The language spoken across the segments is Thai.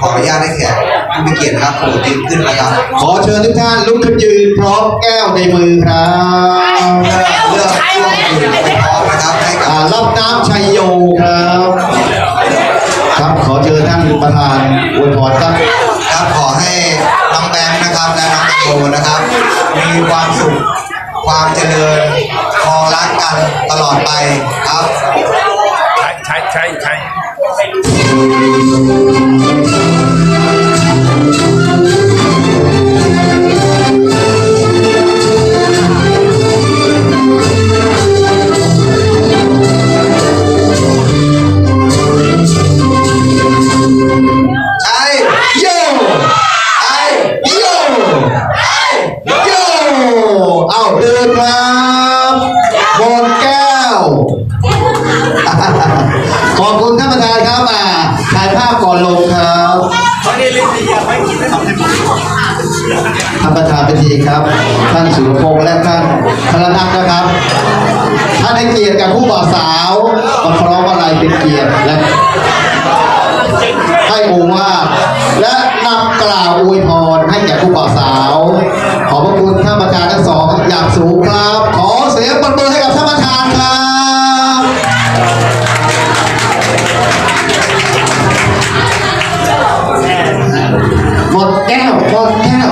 ขออนุญาตให้แขกผู้มีเกียรตินะครับโปรดยืนขึ้นนะครับขอเชิญทุกท่านลุกขึ้นยืนพร้อมแก้วในมือครับเพื่อเลือกช่วงดื่มไปพร้อมนะครับให้กับอ่ารับน้ำชัยโยครับ ครับขอเชิญท่านประธานอวยพรครับครับขอให้น้องแบงค์นะครับและน้องโตนะครับ มีความสุขความเจริญคองรักกันตลอดไปครับ ใช่ใช่ใช่ใช่ เอครับบนแก้ว ขอบคุณท่านประธานครับอ่าถ่ายภาพก่อนลงครับท่านประธานเป็นทีครับ ท่านสุรพงษ์และท่านพลนักนะครับ ท่านให้เกียรติกับผู้บ่าวสาวมาคล้องอะไรเป็นเกียรติและให้โอวาทและนำกล่าวอวยพรให้แก่ผู้บ่าวสาว ขอบพระคุณท่านประธานทั้งสอง อย่างสูงครับ ขอเสียงปรบมือให้กับท่านประธานครับ หมดแก้วหมดแก้ว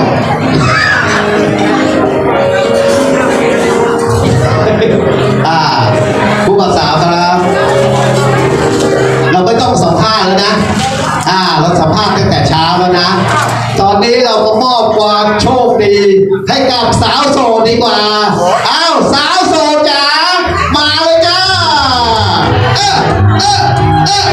อ่า ผู้บ่าวสาวครับ เราไม่ต้องสัมภาษณ์แล้วนะ อ่า เราสัมภาษณ์ตั้งแต่เช้าแล้วนะ ตอนนี้เราก็มอบความโชค ให้กับสาวโสดดีกว่าเอาสาวโสดจ้ามาเลยจ้า เออเออเออ